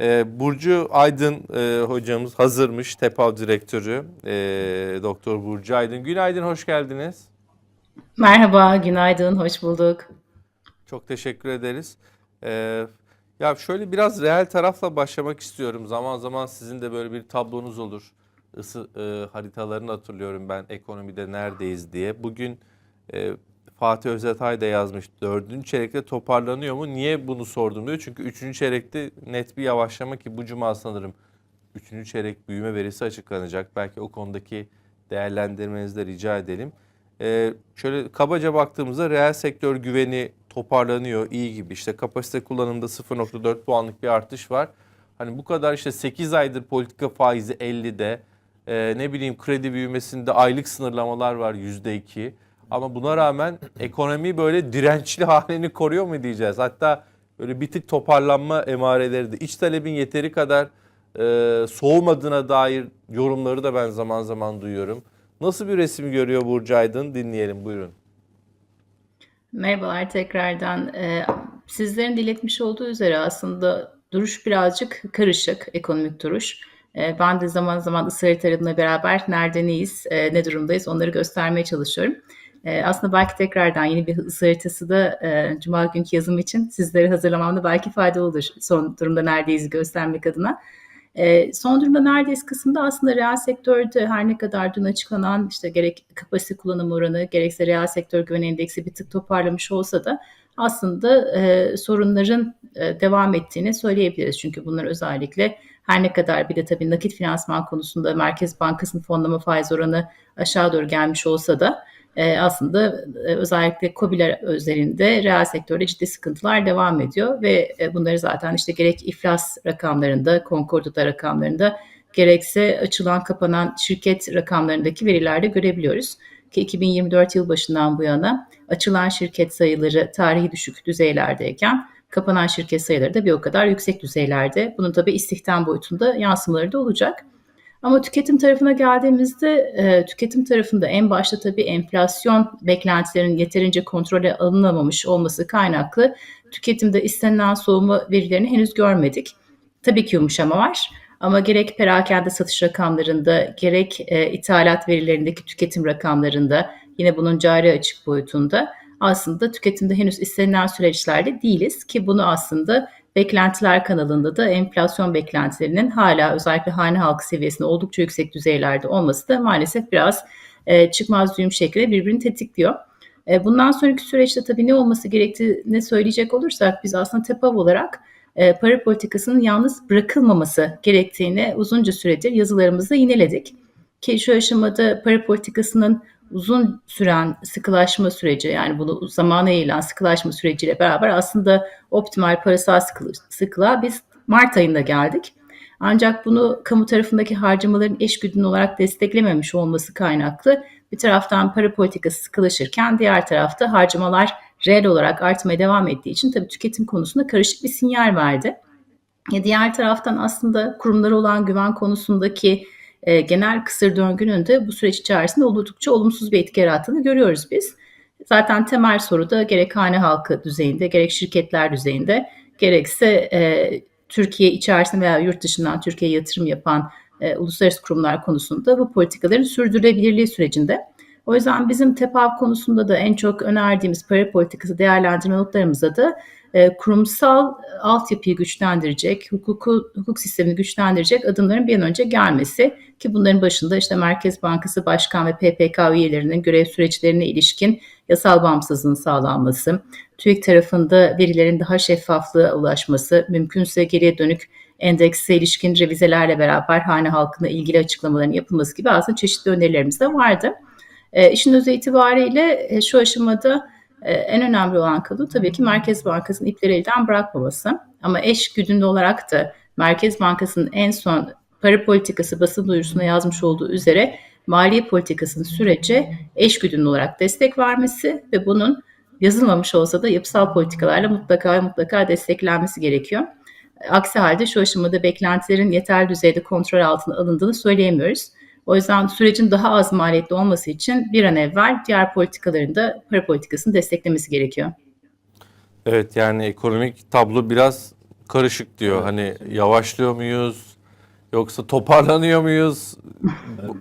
Ee, Burcu Aydın e, hocamız hazırmış, TEPAV direktörü e, Doktor Burcu Aydın. Günaydın, hoş geldiniz. Merhaba, günaydın, hoş bulduk. Çok teşekkür ederiz. Ee, ya şöyle biraz reel tarafla başlamak istiyorum. Zaman zaman sizin de böyle bir tablonuz olur. Isı e, haritalarını hatırlıyorum ben ekonomide neredeyiz diye. Bugün e, Fatih Özetay da yazmış. Dördüncü çeyrekte toparlanıyor mu? Niye bunu sordum diyor. Çünkü üçüncü çeyrekte net bir yavaşlama ki bu cuma sanırım üçüncü çeyrek büyüme verisi açıklanacak. Belki o konudaki değerlendirmenizi de rica edelim. Ee, şöyle kabaca baktığımızda reel sektör güveni toparlanıyor iyi gibi. İşte kapasite kullanımında 0.4 puanlık bir artış var. Hani bu kadar işte 8 aydır politika faizi 50'de. Ee, ne bileyim kredi büyümesinde aylık sınırlamalar var %2. Ama buna rağmen ekonomi böyle dirençli halini koruyor mu diyeceğiz. Hatta böyle bir tık toparlanma emareleri de iç talebin yeteri kadar e, soğumadığına dair yorumları da ben zaman zaman duyuyorum. Nasıl bir resim görüyor Burcu Aydın? Dinleyelim buyurun. Merhabalar tekrardan. Ee, sizlerin diletmiş olduğu üzere aslında duruş birazcık karışık, ekonomik duruş. Ee, ben de zaman zaman ısı haritalarımla beraber nerede neyiz, e, ne durumdayız onları göstermeye çalışıyorum. Ee, aslında belki tekrardan yeni bir ısı haritası da e, Cuma günkü yazım için sizlere hazırlamamda belki faydalı olur. Son durumda neredeyiz göstermek adına. E, son durumda neredeyiz kısımda aslında reel sektörde her ne kadar dün açıklanan işte gerek kapasite kullanım oranı gerekse reel sektör güven endeksi bir tık toparlamış olsa da aslında e, sorunların e, devam ettiğini söyleyebiliriz. Çünkü bunlar özellikle her ne kadar bir de tabii nakit finansman konusunda Merkez Bankası'nın fonlama faiz oranı aşağı doğru gelmiş olsa da e, aslında e, özellikle KOBİ'ler özelinde reel sektörde ciddi sıkıntılar devam ediyor ve e, bunları zaten işte gerek iflas rakamlarında, Concordat'ta rakamlarında gerekse açılan kapanan şirket rakamlarındaki verilerde görebiliyoruz. Ki 2024 yıl başından bu yana açılan şirket sayıları tarihi düşük düzeylerdeyken kapanan şirket sayıları da bir o kadar yüksek düzeylerde. Bunun tabii istihdam boyutunda yansımaları da olacak. Ama tüketim tarafına geldiğimizde e, tüketim tarafında en başta tabii enflasyon beklentilerinin yeterince kontrole alınamamış olması kaynaklı tüketimde istenilen soğuma verilerini henüz görmedik. Tabii ki yumuşama var ama gerek perakende satış rakamlarında gerek e, ithalat verilerindeki tüketim rakamlarında yine bunun cari açık boyutunda aslında tüketimde henüz istenilen süreçlerde değiliz ki bunu aslında beklentiler kanalında da enflasyon beklentilerinin hala özellikle hane halkı seviyesinde oldukça yüksek düzeylerde olması da maalesef biraz e, çıkmaz düğüm şekilde birbirini tetikliyor. E, bundan sonraki süreçte tabii ne olması gerektiğini söyleyecek olursak biz aslında TEPAV olarak e, para politikasının yalnız bırakılmaması gerektiğini uzunca süredir yazılarımızda yineledik. Ki şu aşamada para politikasının uzun süren sıkılaşma süreci yani bunu zamana yayılan sıkılaşma süreciyle beraber aslında optimal parasal sıkılığa biz Mart ayında geldik. Ancak bunu kamu tarafındaki harcamaların eş güdümlü olarak desteklememiş olması kaynaklı bir taraftan para politikası sıkılaşırken diğer tarafta harcamalar reel olarak artmaya devam ettiği için tabii tüketim konusunda karışık bir sinyal verdi. Diğer taraftan aslında kurumlara olan güven konusundaki e, genel kısır döngünün de bu süreç içerisinde oldukça olumsuz bir etki yarattığını görüyoruz biz. Zaten temel soru da gerek hane halkı düzeyinde, gerek şirketler düzeyinde, gerekse e, Türkiye içerisinde veya yurt dışından Türkiye'ye yatırım yapan e, uluslararası kurumlar konusunda bu politikaların sürdürülebilirliği sürecinde. O yüzden bizim TEPAV konusunda da en çok önerdiğimiz para politikası değerlendirme notlarımızda da e, kurumsal altyapıyı güçlendirecek, hukuku, hukuk sistemini güçlendirecek adımların bir an önce gelmesi ki bunların başında işte Merkez Bankası Başkan ve PPK üyelerinin görev süreçlerine ilişkin yasal bağımsızlığın sağlanması, TÜİK tarafında verilerin daha şeffaflığa ulaşması, mümkünse geriye dönük endekse ilişkin revizelerle beraber hane halkına ilgili açıklamaların yapılması gibi aslında çeşitli önerilerimiz de vardı. E, işin özü itibariyle e, şu aşamada e, en önemli olan konu tabii ki Merkez Bankası'nın ipleri elden bırakmaması. Ama eş güdümlü olarak da Merkez Bankası'nın en son para politikası basın duyurusuna yazmış olduğu üzere maliye politikasının sürece eş güdümlü olarak destek vermesi ve bunun yazılmamış olsa da yapısal politikalarla mutlaka mutlaka desteklenmesi gerekiyor. Aksi halde şu aşamada beklentilerin yeterli düzeyde kontrol altına alındığını söyleyemiyoruz. O yüzden sürecin daha az maliyetli olması için bir an evvel diğer politikaların da para politikasını desteklemesi gerekiyor. Evet yani ekonomik tablo biraz karışık diyor. Hani yavaşlıyor muyuz? Yoksa toparlanıyor muyuz?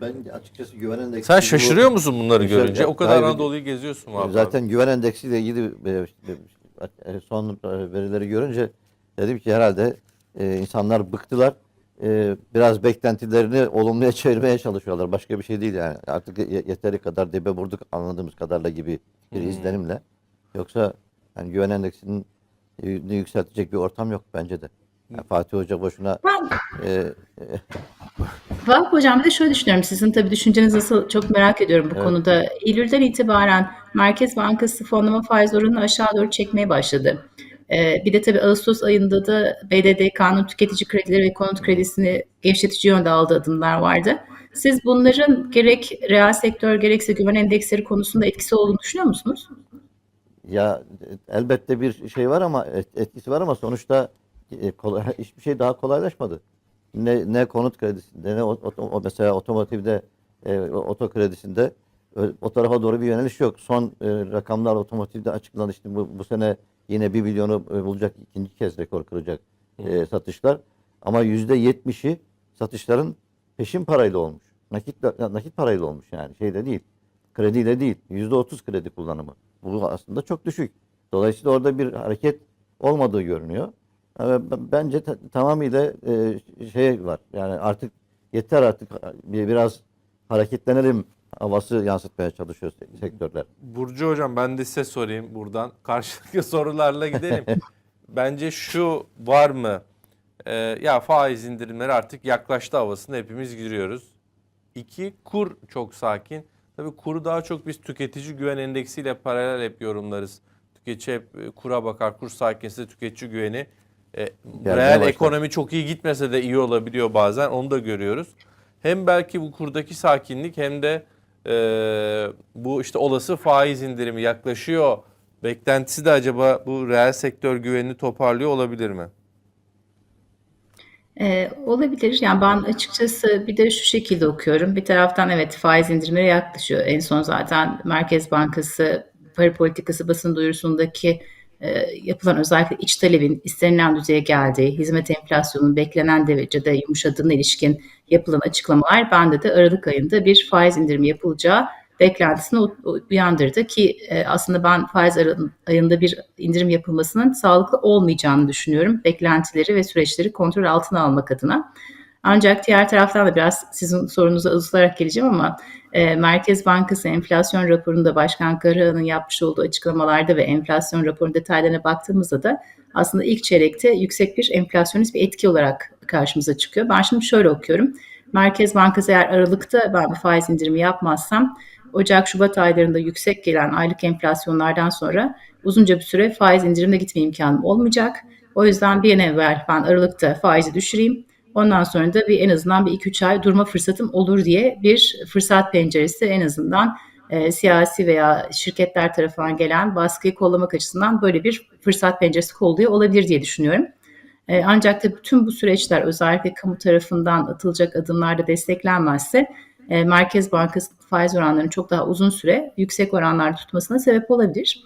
Ben, açıkçası güven endeksi... Sen bu- şaşırıyor musun bunları Mesela, görünce? O kadar hayır, Anadolu'yu geziyorsun abi. Zaten güven endeksiyle ilgili e, e, son e, verileri görünce dedim ki herhalde e, insanlar bıktılar. E, biraz beklentilerini olumluya çevirmeye çalışıyorlar. Başka bir şey değil yani. Artık ye- yeteri kadar dibe vurduk anladığımız kadarla gibi bir izlenimle. Yoksa yani güven endeksinin e, yükseltecek bir ortam yok bence de. Yani Fatih Hoca boşuna e, Vahap Hocam bir de şöyle düşünüyorum. Sizin tabii düşüncenizi nasıl çok merak ediyorum bu Evet. konuda. Eylül'den itibaren Merkez Bankası fonlama faiz oranını aşağı doğru çekmeye başladı. Ee, bir de tabii Ağustos ayında da BDDK'nın tüketici kredileri ve konut kredisini gevşetici yönde aldığı adımlar vardı. Siz bunların gerek reel sektör gerekse güven endeksleri konusunda etkisi olduğunu düşünüyor musunuz? Ya elbette bir şey var ama et- etkisi var ama sonuçta e, kolay, hiçbir şey daha kolaylaşmadı. Ne ne konut kredisinde ne o, mesela otomotivde e, oto kredisinde o tarafa doğru bir yöneliş yok. Son e, rakamlar otomotivde açıklandı. İşte bu, bu sene yine bir milyonu e, bulacak ikinci kez rekor kıracak e, satışlar. Ama yüzde yetmişi satışların peşin parayla olmuş. Nakit nakit parayla olmuş yani şeyle değil. Krediyle değil. Yüzde otuz kredi kullanımı. Bu aslında çok düşük. Dolayısıyla orada bir hareket olmadığı görünüyor. Bence ta- tamamıyla e, şey var. Yani artık yeter artık bir biraz hareketlenelim havası yansıtmaya çalışıyor se- sektörler. Burcu Hocam ben de size sorayım buradan. Karşılıklı sorularla gidelim. Bence şu var mı? Ee, ya faiz indirimleri artık yaklaştı havasında hepimiz giriyoruz. İki, kur çok sakin. Tabii kuru daha çok biz tüketici güven endeksiyle paralel hep yorumlarız. Tüketici hep e, kura bakar, kur sakinse tüketici güveni. E, reel başlar. ekonomi çok iyi gitmese de iyi olabiliyor bazen onu da görüyoruz. Hem belki bu kurdaki sakinlik hem de e, bu işte olası faiz indirimi yaklaşıyor. Beklentisi de acaba bu reel sektör güvenini toparlıyor olabilir mi? Ee, olabilir. Yani ben açıkçası bir de şu şekilde okuyorum. Bir taraftan evet faiz indirimleri yaklaşıyor. En son zaten Merkez Bankası para politikası basın duyurusundaki e, yapılan özellikle iç talebin istenilen düzeye geldiği, hizmet enflasyonunun beklenen derecede yumuşadığına ilişkin yapılan açıklamalar bende de Aralık ayında bir faiz indirimi yapılacağı beklentisini uyandırdı ki e, aslında ben faiz ayında bir indirim yapılmasının sağlıklı olmayacağını düşünüyorum. Beklentileri ve süreçleri kontrol altına almak adına. Ancak diğer taraftan da biraz sizin sorunuza uzatarak geleceğim ama e, Merkez Bankası enflasyon raporunda Başkan Karahan'ın yapmış olduğu açıklamalarda ve enflasyon raporunun detaylarına baktığımızda da aslında ilk çeyrekte yüksek bir enflasyonist bir etki olarak karşımıza çıkıyor. Ben şimdi şöyle okuyorum. Merkez Bankası eğer Aralık'ta ben bir faiz indirimi yapmazsam Ocak, Şubat aylarında yüksek gelen aylık enflasyonlardan sonra uzunca bir süre faiz indirimine gitme imkanım olmayacak. O yüzden bir an evvel ben Aralık'ta faizi düşüreyim. Ondan sonra da bir en azından bir 2-3 ay durma fırsatım olur diye bir fırsat penceresi en azından e, siyasi veya şirketler tarafından gelen baskıyı kollamak açısından böyle bir fırsat penceresi kolluyor olabilir diye düşünüyorum. E, ancak da bütün bu süreçler özellikle kamu tarafından atılacak adımlarda desteklenmezse e, Merkez Bankası faiz oranlarının çok daha uzun süre yüksek oranlarda tutmasına sebep olabilir.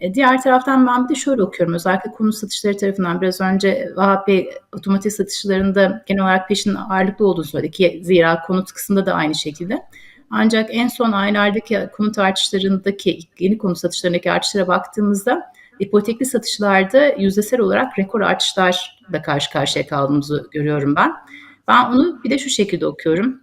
E, diğer taraftan ben bir de şöyle okuyorum. Özellikle konut satışları tarafından biraz önce Vahap Bey otomotiv satışlarında genel olarak peşin ağırlıklı olduğunu söyledi ki zira konut kısmında da aynı şekilde. Ancak en son aylardaki konut artışlarındaki yeni konut satışlarındaki artışlara baktığımızda ipotekli satışlarda yüzdesel olarak rekor artışlarla karşı karşıya kaldığımızı görüyorum ben. Ben onu bir de şu şekilde okuyorum.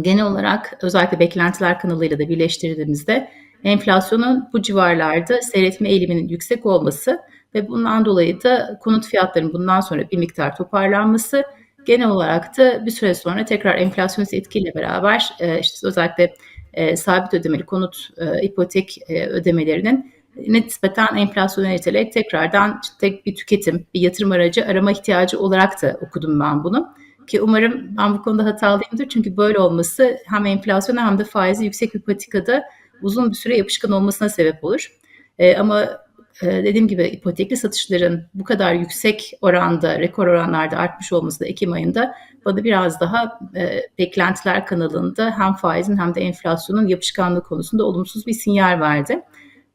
Genel olarak özellikle beklentiler kanalıyla da birleştirdiğimizde enflasyonun bu civarlarda seyretme eğiliminin yüksek olması ve bundan dolayı da konut fiyatlarının bundan sonra bir miktar toparlanması genel olarak da bir süre sonra tekrar enflasyonist etkiyle beraber e, işte özellikle e, sabit ödemeli konut e, ipotek e, ödemelerinin nispeten enflasyona niteleyerek tekrardan tek bir tüketim, bir yatırım aracı arama ihtiyacı olarak da okudum ben bunu. Ki umarım ben bu konuda hatalıyımdır. Çünkü böyle olması hem enflasyona hem de faizi yüksek bir patikada uzun bir süre yapışkan olmasına sebep olur. E, ama dediğim gibi ipotekli satışların bu kadar yüksek oranda, rekor oranlarda artmış olması da Ekim ayında bana biraz daha e, beklentiler kanalında hem faizin hem de enflasyonun yapışkanlığı konusunda olumsuz bir sinyal verdi.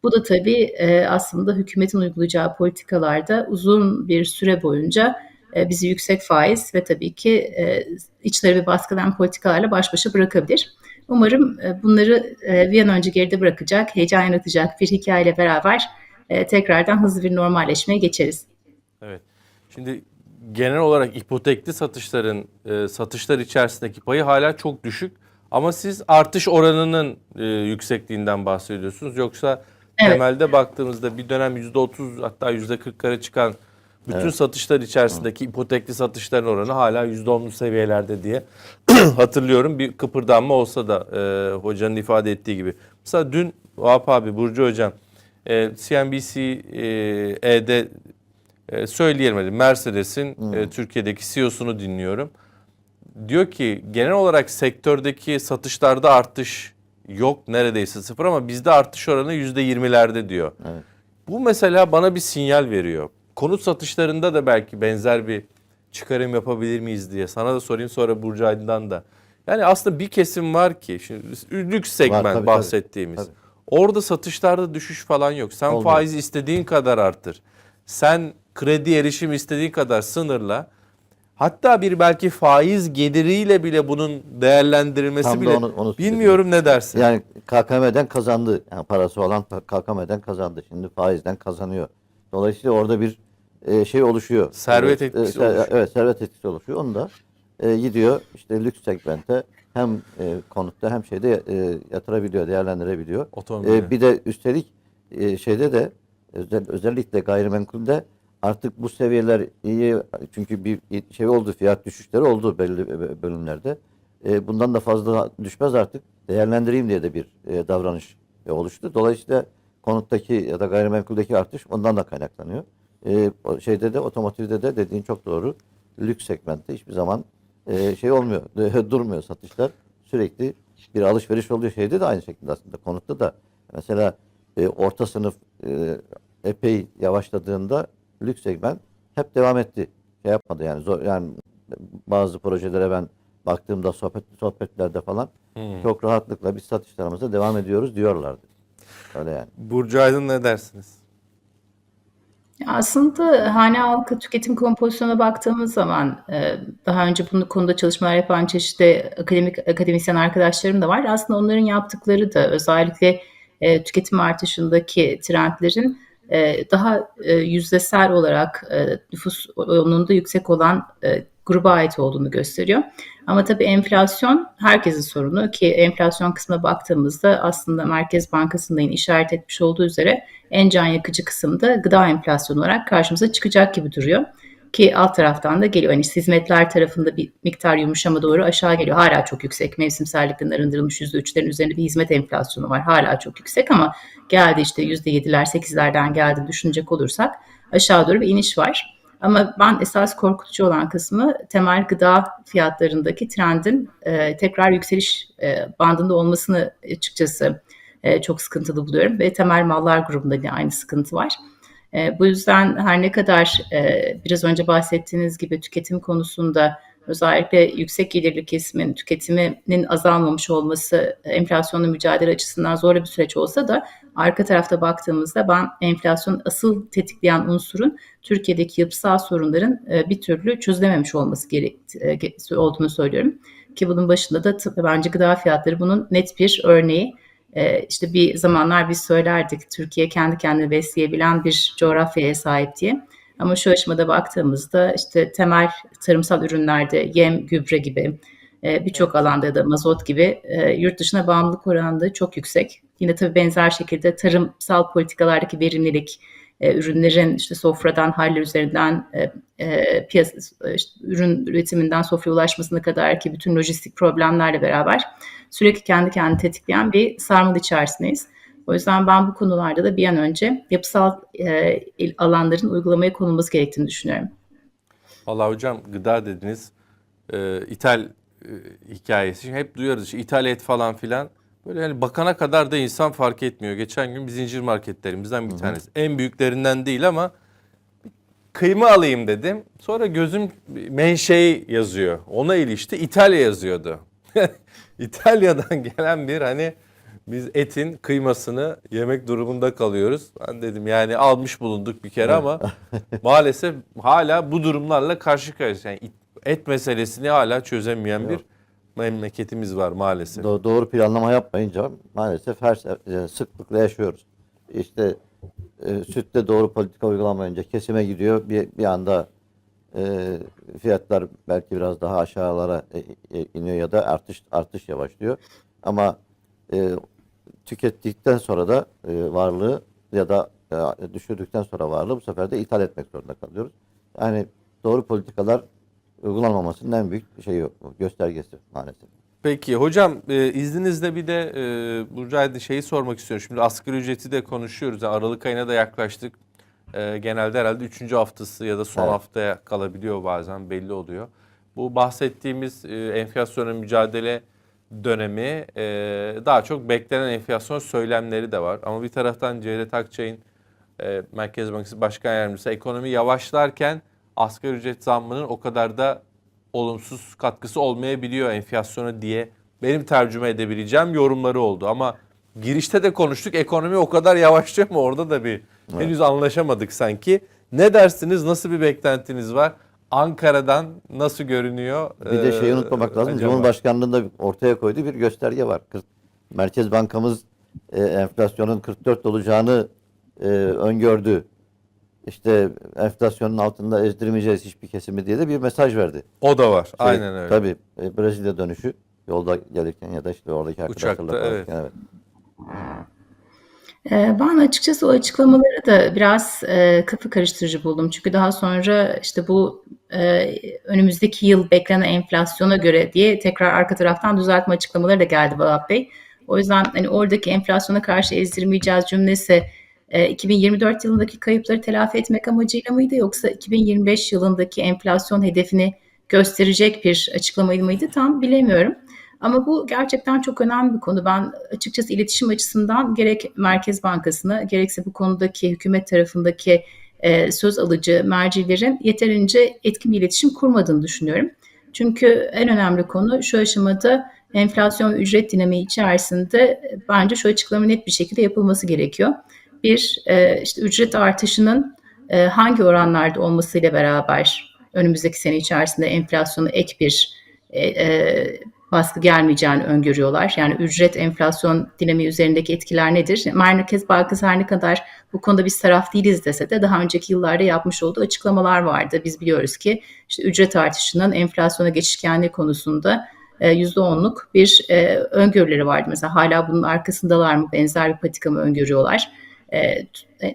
Bu da tabii e, aslında hükümetin uygulayacağı politikalarda uzun bir süre boyunca e, bizi yüksek faiz ve tabii ki e, iç talebi baskılayan politikalarla baş başa bırakabilir. Umarım e, bunları e, bir an önce geride bırakacak, heyecan yaratacak bir hikayeyle beraber e, tekrardan hızlı bir normalleşmeye geçeriz. Evet. Şimdi genel olarak ipotekli satışların e, satışlar içerisindeki payı hala çok düşük. Ama siz artış oranının e, yüksekliğinden bahsediyorsunuz. Yoksa Evet. temelde baktığımızda bir dönem %30 hatta %40'lara çıkan bütün satışlar içerisindeki ipotekli satışların oranı hala %10'lu seviyelerde diye hatırlıyorum. Bir kıpırdanma olsa da e, hocanın ifade ettiği gibi. Mesela dün Vahap abi, Burcu hocam e, CNBC'de e, söyleyelim hadi Mercedes'in e, Türkiye'deki CEO'sunu dinliyorum. Diyor ki genel olarak sektördeki satışlarda artış yok neredeyse sıfır ama bizde artış oranı yüzde yirmilerde diyor. Evet. Bu mesela bana bir sinyal veriyor. Konut satışlarında da belki benzer bir çıkarım yapabilir miyiz diye. Sana da sorayım sonra Burcu Aydın'dan da. Yani aslında bir kesim var ki şimdi lüks segment tabii, tabii. bahsettiğimiz. Tabii. Orada satışlarda düşüş falan yok. Sen Olmuyor. faizi istediğin kadar arttır. Sen kredi erişimi istediğin kadar sınırla. Hatta bir belki faiz geliriyle bile bunun değerlendirilmesi Tam da bile onu- onu bilmiyorum ne dersin? Yani KKM'den kazandı. Yani parası olan KKM'den kazandı. Şimdi faizden kazanıyor. Dolayısıyla orada bir e, şey oluşuyor. Servet etkisi e, ser- oluşuyor. Evet servet etkisi oluşuyor. Onu da e, gidiyor işte lüks segmente hem e, konutta hem şeyde e, yatırabiliyor, değerlendirebiliyor. E, bir de üstelik e, şeyde de özel, özellikle gayrimenkulde artık bu seviyeler iyi çünkü bir şey oldu fiyat düşüşleri oldu belli bölümlerde. E, bundan da fazla düşmez artık. Değerlendireyim diye de bir e, davranış e, oluştu. Dolayısıyla konuttaki ya da gayrimenkuldeki artış ondan da kaynaklanıyor. E, şeyde de otomotivde de dediğin çok doğru. Lüks segmentte hiçbir zaman e, şey olmuyor. durmuyor satışlar. Sürekli bir alışveriş oluyor. Şeyde de aynı şekilde aslında konutta da mesela e, orta sınıf e, epey yavaşladığında lüks segment hep devam etti. Şey yapmadı yani zor, yani bazı projelere ben baktığımda sohbet sohbetlerde falan çok rahatlıkla biz satışlarımıza devam ediyoruz diyorlardı. Öyle yani. Burcu Aydın ne dersiniz? Aslında hane halkı tüketim kompozisyonuna baktığımız zaman e, daha önce bu konuda çalışmalar yapan çeşitli akademik akademisyen arkadaşlarım da var. Aslında onların yaptıkları da özellikle e, tüketim artışındaki trendlerin e, daha yüzdesel olarak nüfus yoğunluğunda yüksek olan gruba ait olduğunu gösteriyor. Ama tabii enflasyon herkesin sorunu ki enflasyon kısmına baktığımızda aslında Merkez Bankası'nın işaret etmiş olduğu üzere en can yakıcı kısımda gıda enflasyonu olarak karşımıza çıkacak gibi duruyor. Ki alt taraftan da geliyor. Hani hizmetler tarafında bir miktar yumuşama doğru aşağı geliyor. Hala çok yüksek. Mevsimsellikten arındırılmış %3'lerin üzerinde bir hizmet enflasyonu var. Hala çok yüksek ama geldi işte %7'ler 8'lerden geldi düşünecek olursak aşağı doğru bir iniş var. Ama ben esas korkutucu olan kısmı temel gıda fiyatlarındaki trendin e, tekrar yükseliş e, bandında olmasını açıkçası e, çok sıkıntılı buluyorum. Ve temel mallar grubunda yine aynı sıkıntı var. E, bu yüzden her ne kadar e, biraz önce bahsettiğiniz gibi tüketim konusunda özellikle yüksek gelirli kesimin tüketiminin azalmamış olması enflasyonla mücadele açısından zorlu bir süreç olsa da arka tarafta baktığımızda ben enflasyon asıl tetikleyen unsurun Türkiye'deki yapısal sorunların e, bir türlü çözülememiş olması gerek, e, olduğunu söylüyorum. Ki bunun başında da bence gıda fiyatları bunun net bir örneği. E, işte bir zamanlar biz söylerdik Türkiye kendi kendini besleyebilen bir coğrafyaya sahip diye. Ama şu aşamada baktığımızda işte temel tarımsal ürünlerde yem, gübre gibi e, birçok alanda da mazot gibi e, yurt dışına bağımlılık oranı çok yüksek. Yine tabii benzer şekilde tarımsal politikalardaki verimlilik, e, ürünlerin işte sofradan haller üzerinden piyasa, işte ürün üretiminden sofraya ulaşmasına kadar ki bütün lojistik problemlerle beraber sürekli kendi kendini tetikleyen bir sarmal içerisindeyiz. O yüzden ben bu konularda da bir an önce yapısal e, alanların uygulamaya konulması gerektiğini düşünüyorum. Vallahi hocam gıda dediniz. Ee, ithal e, hikayesi. Şimdi hep duyuyoruz işte ithal et falan filan. Böyle yani bakana kadar da insan fark etmiyor. Geçen gün bir zincir marketlerimizden bir tanesi. En büyüklerinden değil ama kıyma alayım dedim. Sonra gözüm menşei yazıyor. Ona ilişti. İtalya yazıyordu. İtalya'dan gelen bir hani Biz etin kıymasını yemek durumunda kalıyoruz. Ben dedim yani almış bulunduk bir kere ama maalesef hala bu durumlarla karşı karşıyayız. Yani et meselesini hala çözemeyen bir memleketimiz var maalesef. Do- doğru planlama yapmayınca maalesef her se- e, sıklıkla yaşıyoruz. İşte e, sütte doğru politika uygulamayınca kesime gidiyor. Bir, bir anda e, fiyatlar belki biraz daha aşağılara e, e, iniyor ya da artış artış yavaşlıyor. Ama e, tükettikten sonra da e, varlığı ya da e, düşürdükten sonra varlığı bu sefer de ithal etmek zorunda kalıyoruz. Yani doğru politikalar uygulanmamasının en büyük şeyi göstergesi maalesef. Peki hocam e, izninizle bir de e, Burcu şeyi sormak istiyorum. Şimdi asgari ücreti de konuşuyoruz. Yani Aralık ayına da yaklaştık. E, genelde herhalde 3. haftası ya da son Evet. haftaya kalabiliyor bazen belli oluyor. Bu bahsettiğimiz e, enflasyona mücadele dönemi e, daha çok beklenen enflasyon söylemleri de var. Ama bir taraftan Cevdet Akçay'ın e, Merkez Bankası Başkan Yardımcısı ekonomi yavaşlarken asgari ücret zammının o kadar da olumsuz katkısı olmayabiliyor enflasyona diye benim tercüme edebileceğim yorumları oldu. Ama girişte de konuştuk ekonomi o kadar yavaşlıyor mu orada da bir henüz anlaşamadık sanki. Ne dersiniz nasıl bir beklentiniz var? Ankara'dan nasıl görünüyor? Bir de şeyi unutmamak lazım. acaba? Cumhurbaşkanlığında ortaya koyduğu bir gösterge var. Merkez Bankamız e, enflasyonun 44 olacağını e, öngördü. İşte enflasyonun altında ezdirmeyeceğiz hiçbir kesimi diye de bir mesaj verdi. O da var. Şey, Aynen öyle. Tabii e, Brezilya dönüşü yolda gelirken ya da işte oradaki Uçakta, arkadaşlarla evet. kalırken, evet. Ee, Ben açıkçası o açıklamaları da biraz e, kafa karıştırıcı buldum. Çünkü daha sonra işte bu e, önümüzdeki yıl beklenen enflasyona göre diye tekrar arka taraftan düzeltme açıklamaları da geldi Vahap Bey. O yüzden hani oradaki enflasyona karşı ezdirmeyeceğiz cümlesi e, 2024 yılındaki kayıpları telafi etmek amacıyla mıydı yoksa 2025 yılındaki enflasyon hedefini gösterecek bir açıklama mıydı tam bilemiyorum. Ama bu gerçekten çok önemli bir konu. Ben açıkçası iletişim açısından gerek Merkez Bankası'na gerekse bu konudaki hükümet tarafındaki e, söz alıcı mercilerin yeterince etkin bir iletişim kurmadığını düşünüyorum. Çünkü en önemli konu şu aşamada enflasyon ücret dinamiği içerisinde e, bence şu açıklama net bir şekilde yapılması gerekiyor. Bir, e, işte ücret artışının e, hangi oranlarda olmasıyla beraber önümüzdeki sene içerisinde enflasyona ek bir e, e, baskı gelmeyeceğini öngörüyorlar. Yani ücret enflasyon dinamiği üzerindeki etkiler nedir? Merkez Bankası her ne kadar bu konuda biz taraf değiliz dese de daha önceki yıllarda yapmış olduğu açıklamalar vardı. Biz biliyoruz ki işte ücret artışının enflasyona geçişkenliği konusunda %10'luk bir e, öngörüleri vardı. Mesela hala bunun arkasındalar mı? Benzer bir patika mı öngörüyorlar? E,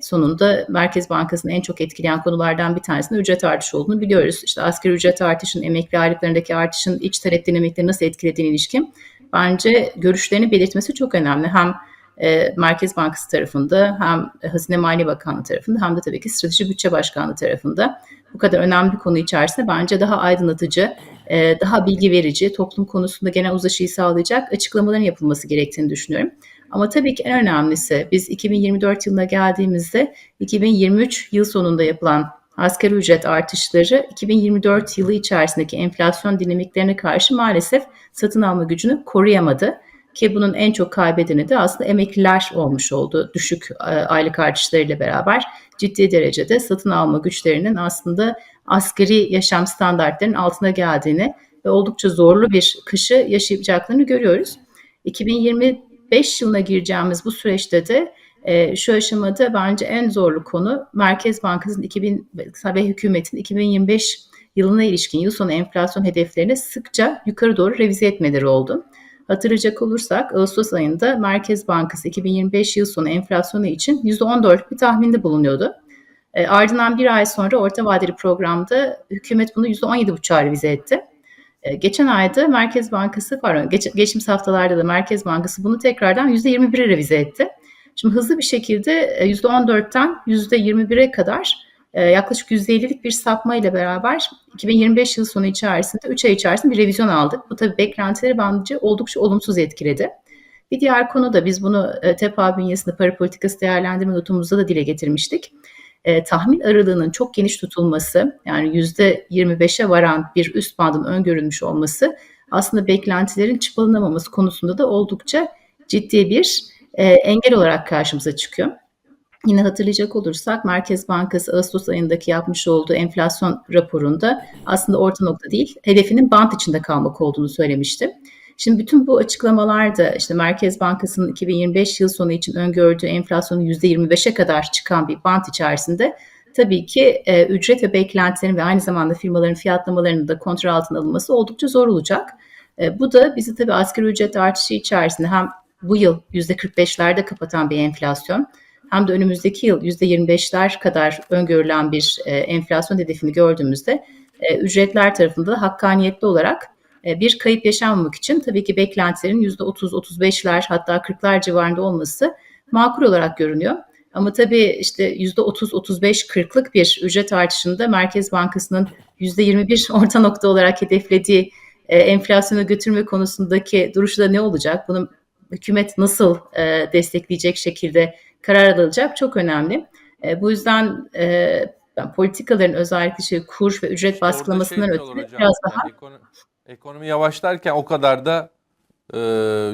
sonunda Merkez Bankası'nı en çok etkileyen konulardan bir tanesinin ücret artışı olduğunu biliyoruz. İşte asgari ücret artışın, emekli aylıklarındaki artışın iç talep dinamikleri nasıl etkilediğine ilişkin bence görüşlerini belirtmesi çok önemli. Hem e, Merkez Bankası tarafında hem Hazine Maliye Bakanlığı tarafında hem de tabii ki Strateji Bütçe Başkanlığı tarafında bu kadar önemli bir konu içerisinde bence daha aydınlatıcı, e, daha bilgi verici, toplum konusunda genel uzlaşıyı sağlayacak açıklamaların yapılması gerektiğini düşünüyorum. Ama tabii ki en önemlisi biz 2024 yılına geldiğimizde 2023 yıl sonunda yapılan asgari ücret artışları 2024 yılı içerisindeki enflasyon dinamiklerine karşı maalesef satın alma gücünü koruyamadı. Ki bunun en çok kaybedeni de aslında emekliler olmuş oldu. Düşük e, aylık artışlarıyla beraber ciddi derecede satın alma güçlerinin aslında asgari yaşam standartlarının altına geldiğini ve oldukça zorlu bir kışı yaşayacaklarını görüyoruz. 2025 yılına gireceğimiz bu süreçte de e, şu aşamada bence en zorlu konu Merkez Bankası'nın 2000 ve hükümetin 2025 yılına ilişkin yıl sonu enflasyon hedeflerini sıkça yukarı doğru revize etmeleri oldu. Hatırlayacak olursak Ağustos ayında Merkez Bankası 2025 yıl sonu enflasyonu için %14 bir tahminde bulunuyordu. E, ardından bir ay sonra orta vadeli programda hükümet bunu %17,5'a revize etti. E, geçen ayda Merkez Bankası, pardon geç, geçtiğimiz haftalarda da Merkez Bankası bunu tekrardan %21'e revize etti. Şimdi hızlı bir şekilde %14'ten %21'e kadar e, yaklaşık %50'lik bir sapma ile beraber 2025 yıl sonu içerisinde 3 ay içerisinde bir revizyon aldık. Bu tabii beklentileri bence oldukça olumsuz etkiledi. Bir diğer konu da biz bunu e, TEPA bünyesinde para politikası değerlendirme notumuzda da dile getirmiştik. E, tahmin aralığının çok geniş tutulması yani %25'e varan bir üst bandın öngörülmüş olması aslında beklentilerin çıpalanamaması konusunda da oldukça ciddi bir e, engel olarak karşımıza çıkıyor. Yine hatırlayacak olursak Merkez Bankası Ağustos ayındaki yapmış olduğu enflasyon raporunda aslında orta nokta değil, hedefinin bant içinde kalmak olduğunu söylemişti. Şimdi bütün bu açıklamalarda işte Merkez Bankası'nın 2025 yıl sonu için öngördüğü enflasyonun %25'e kadar çıkan bir bant içerisinde tabii ki e, ücret ve beklentilerin ve aynı zamanda firmaların fiyatlamalarının da kontrol altına alınması oldukça zor olacak. E, bu da bizi tabii asgari ücret artışı içerisinde hem bu yıl %45'lerde kapatan bir enflasyon hem de önümüzdeki yıl %25'ler kadar öngörülen bir e, enflasyon hedefini gördüğümüzde e, ücretler tarafında da hakkaniyetli olarak bir kayıp yaşanmamak için tabii ki beklentilerin %30-35'ler hatta 40'lar civarında olması makul olarak görünüyor. Ama tabii işte %30-35-40'lık bir ücret artışında Merkez Bankası'nın %21 orta nokta olarak hedeflediği e, enflasyonu götürme konusundaki duruşu da ne olacak? Bunu hükümet nasıl e, destekleyecek şekilde karar alınacak çok önemli. E, bu yüzden e, politikaların özellikle şey kur ve ücret İşte orada baskılamasından şey ötürü biraz yani daha ekonomi, ekonomi yavaşlarken o kadar da e,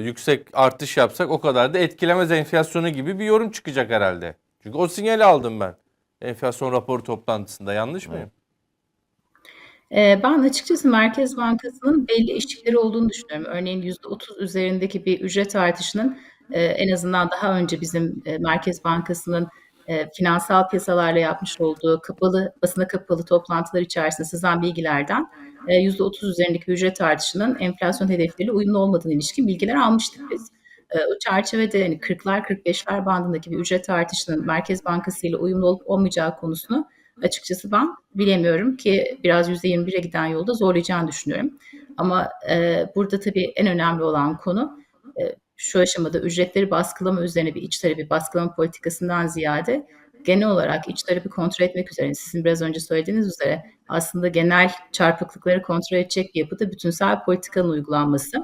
yüksek artış yapsak o kadar da etkilemez enflasyonu gibi bir yorum çıkacak herhalde. Çünkü o sinyali aldım ben enflasyon raporu toplantısında yanlış mıyım? Ee, Ben açıkçası Merkez Bankası'nın belli eşikleri olduğunu düşünüyorum. Örneğin %30 üzerindeki bir ücret artışının e, en azından daha önce bizim e, Merkez Bankası'nın e, finansal piyasalarla yapmış olduğu kapalı, basına kapalı toplantılar içerisinde sızan bilgilerden %30 üzerindeki bir ücret artışının enflasyon hedefleriyle uyumlu olmadığına ilişkin bilgiler almıştık biz. E, O çerçevede yani 40'lar 45'ler bandındaki bir ücret artışının Merkez Bankası ile uyumlu olup olmayacağı konusunu açıkçası ben bilemiyorum ki biraz %21'e giden yolda zorlayacağını düşünüyorum. Ama e, burada tabii en önemli olan konu e, şu aşamada ücretleri baskılama üzerine bir iç talebi baskılama politikasından ziyade genel olarak iç talebi kontrol etmek üzere sizin biraz önce söylediğiniz üzere aslında genel çarpıklıkları kontrol edecek yapıda bütünsel politikanın uygulanması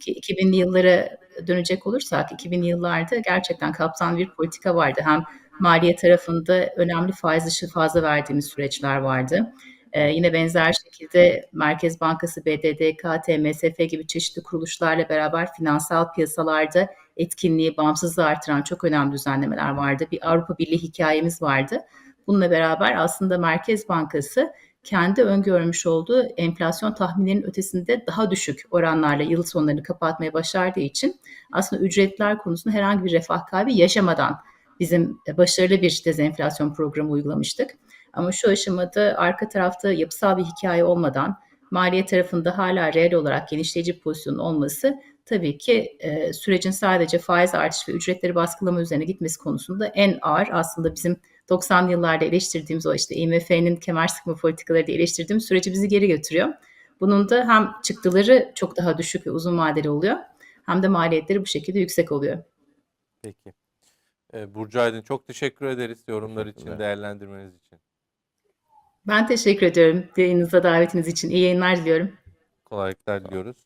ki 2000'li yıllara dönecek olursak 2000'li yıllarda gerçekten kapsamlı bir politika vardı. Hem maliye tarafında önemli faiz dışı fazla verdiğimiz süreçler vardı. Ee, yine benzer şekilde Merkez Bankası, BDDK, TMSF gibi çeşitli kuruluşlarla beraber finansal piyasalarda etkinliği, bağımsızlığı artıran çok önemli düzenlemeler vardı. Bir Avrupa Birliği hikayemiz vardı. Bununla beraber aslında Merkez Bankası kendi öngörmüş olduğu enflasyon tahmininin ötesinde daha düşük oranlarla yıl sonlarını kapatmaya başardığı için aslında ücretler konusunda herhangi bir refah kaybı yaşamadan bizim başarılı bir dezenflasyon programı uygulamıştık. Ama şu aşamada arka tarafta yapısal bir hikaye olmadan maliye tarafında hala reel olarak genişleyici bir pozisyonun olması tabii ki e, sürecin sadece faiz artış ve ücretleri baskılama üzerine gitmesi konusunda en ağır aslında bizim 90'lı yıllarda eleştirdiğimiz o işte IMF'nin kemer sıkma politikaları diye eleştirdiğimiz süreci bizi geri götürüyor. Bunun da hem çıktıları çok daha düşük ve uzun vadeli oluyor hem de maliyetleri bu şekilde yüksek oluyor. Peki. Burcu Aydın çok teşekkür ederiz yorumlar için, değerlendirmeniz için. Ben teşekkür ediyorum yayınınıza davetiniz için. İyi yayınlar diliyorum. Kolaylıklar diliyoruz.